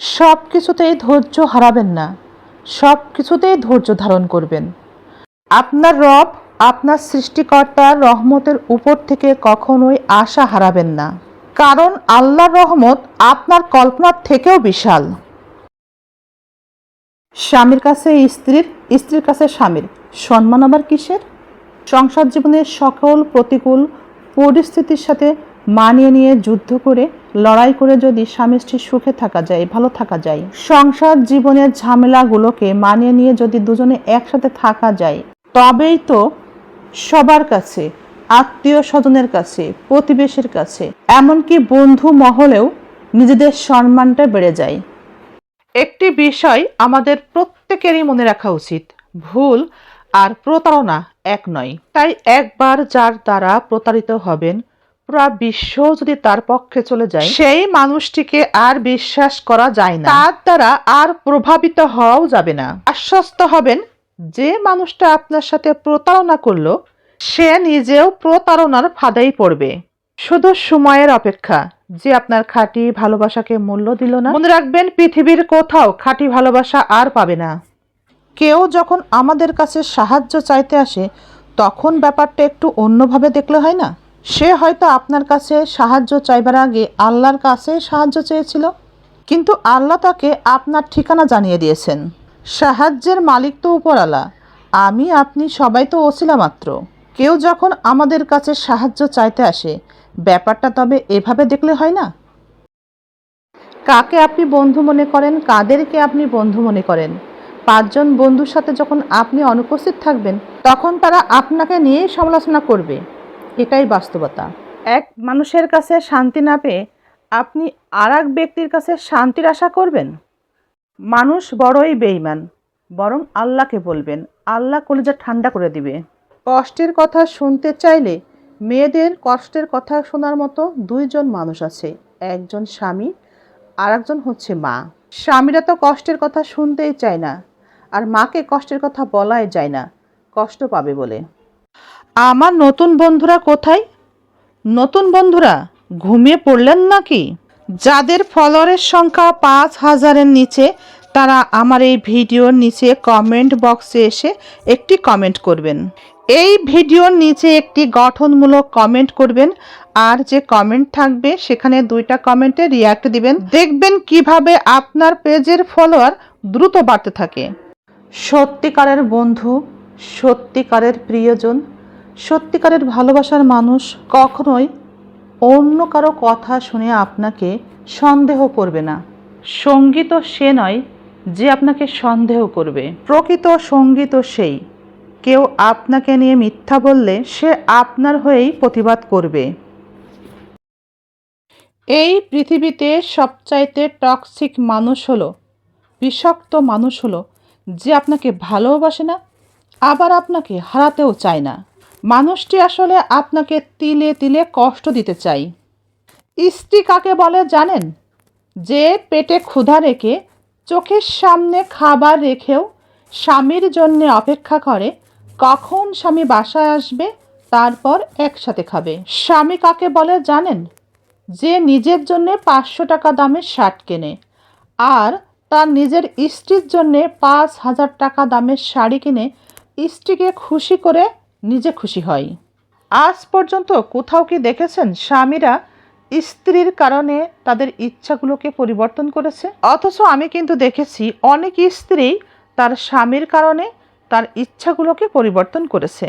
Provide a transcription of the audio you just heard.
সব কিছুতেই ধৈর্য হারাবেন না। সব কিছুতেই ধৈর্য ধারণ করবেন। আপনার রব, আপনার সৃষ্টিকর্তার রহমতের উপর থেকে কখনোই আশা হারাবেন না। কারণ আল্লাহর রহমত আপনার কল্পনার থেকেও বিশাল। স্বামীর কাছে স্ত্রীর স্ত্রীর কাছে স্বামীর। সম্মান আবার কিসের? সংসার জীবনের সকল প্রতিকূল পরিস্থিতির সাথে মানিয়ে নিয়ে যুদ্ধ করে, লড়াই করে যদি স্বামী স্ত্রী সুখে থাকা যায়, ভালো থাকা যায়। সংসার জীবনের ঝামেলাগুলোকে মানিয়ে নিয়ে যদি দুজনে একসাথে থাকা যায়, তবেই তো সবার কাছে আত্মীয় স্বজনের কাছে, প্রতিবেশীর কাছে, এমনকি বন্ধু মহলেও নিজেদের সম্মানটা বেড়ে যায়। একটি বিষয় আমাদের প্রত্যেকেরই মনে রাখা উচিত, ভুল আর প্রতারণা এক নয়। তাই একবার যার দ্বারা প্রতারিত হবেন পুরা বিশ্ব যদি তার পক্ষে চলে যায় সেই মানুষটিকে আর বিশ্বাস করা যায় না। তার দ্বারা আর প্রভাবিত হওয়াও যাবে না। আশ্বস্ত হবেন যে মানুষটা আপনার সাথে প্রতারণা করল সে নিজেও প্রতারণার ফাঁদেই পড়বে। শুধু সময়ের অপেক্ষা যে আপনার খাঁটি ভালোবাসাকে মূল্য দিল না। মনে রাখবেন পৃথিবীর কোথাও খাঁটি ভালোবাসা আর পাবে না। কেউ যখন আমাদের কাছে সাহায্য চাইতে আসে তখন ব্যাপারটা একটু অন্যভাবে দেখলে হয় না? সে হয়তো আপনার কাছে সাহায্য চাইবার আগে আল্লাহর কাছে সাহায্য চেয়েছিল। কিন্তু আল্লাহ তাকে আপনার ঠিকানা জানিয়ে দিয়েছেন। সাহায্যের মালিক তো উপরালা। আমি, আপনি সবাই তো ওসিলা মাত্র। কেউ যখন আমাদের কাছে সাহায্য চাইতে আসে, ব্যাপারটা তবে এভাবে দেখলে হয় না? কাকে আপনি বন্ধু মনে করেন, কাদেরকে আপনি বন্ধু মনে করেন? পাঁচজন বন্ধুর সাথে যখন আপনি অনুপস্থিত থাকবেন, তখন তারা আপনাকে নিয়েই সমালোচনা করবে। এটাই বাস্তবতা। এক মানুষের কাছে শান্তি না পেয়ে আপনি আর এক ব্যক্তির কাছে শান্তির আশা করবেন? মানুষ বড়ই বেইমান বরং আল্লাহকে বলবেন, আল্লাহ কলিজা ঠান্ডা করে দিবে। কষ্টের কথা শুনতে চাইলে মেয়েদের কষ্টের কথা শোনার মতো দুইজন মানুষ আছে, একজন স্বামী আর একজন হচ্ছে মা। স্বামীরা তো কষ্টের কথা শুনতেই চায় না, আর মাকে কষ্টের কথা বলাই যায় না, কষ্ট পাবে বলে। আমার নতুন বন্ধুরা কোথায়? নতুন বন্ধুরা, ঘুমিয়ে পড়লেন নাকি? যাদের ফলোয়ারের সংখ্যা পাঁচ হাজারের নিচে, তারা আমার এই ভিডিওর নিচে কমেন্ট বক্সে এসে একটি কমেন্ট করবেন। এই ভিডিওর নিচে একটি গঠনমূলক কমেন্ট করবেন, আর যে কমেন্ট থাকবে, সেখানে দুইটা কমেন্টে রিয়াক্ট দিবেন। দেখবেন কীভাবে আপনার পেজের ফলোয়ার দ্রুত বাড়তে থাকে। সত্যিকারের বন্ধু, সত্যিকারের প্রিয়জন সত্যিকারের ভালোবাসার মানুষ কখনোই অন্য কারও কথা শুনে আপনাকে সন্দেহ করবে না। সংগীত সে নয় যে আপনাকে সন্দেহ করবে। প্রকৃত সংগীত সেই। কেউ আপনাকে নিয়ে মিথ্যা বললে সে আপনার হয়েই প্রতিবাদ করবে। এই পৃথিবীতে সবচাইতে টক্সিক মানুষ হলো, বিষাক্ত মানুষ হলো, যে আপনাকে ভালোবাসে না, আবার আপনাকে হারাতেও চায় না। মানুষটি আসলে আপনাকে তিলে তিলে কষ্ট দিতে চাই। স্ত্রী কাকে বলে জানেন? যে পেটে ক্ষুধা রেখে চোখের সামনে খাবার রেখেও স্বামীর জন্যে অপেক্ষা করে, কখন স্বামী বাসায় আসবে, তারপর একসাথে খাবে। স্বামী কাকে বলে জানেন? যে নিজের জন্যে পাঁচশো টাকা দামের শার্ট কেনে আর তার নিজের স্ত্রীর জন্যে পাঁচ হাজার টাকা দামের শাড়ি কিনে স্ত্রীকে খুশি করে নিজে খুশি হয়। আজ পর্যন্ত কোথাও কি দেখেছেন স্বামীরা স্ত্রীর কারণে তাদের ইচ্ছাগুলোকে পরিবর্তন করেছে? অথচ আমি কিন্তু দেখেছি অনেক স্ত্রী তার স্বামীর কারণে তার ইচ্ছাগুলোকে পরিবর্তন করেছে।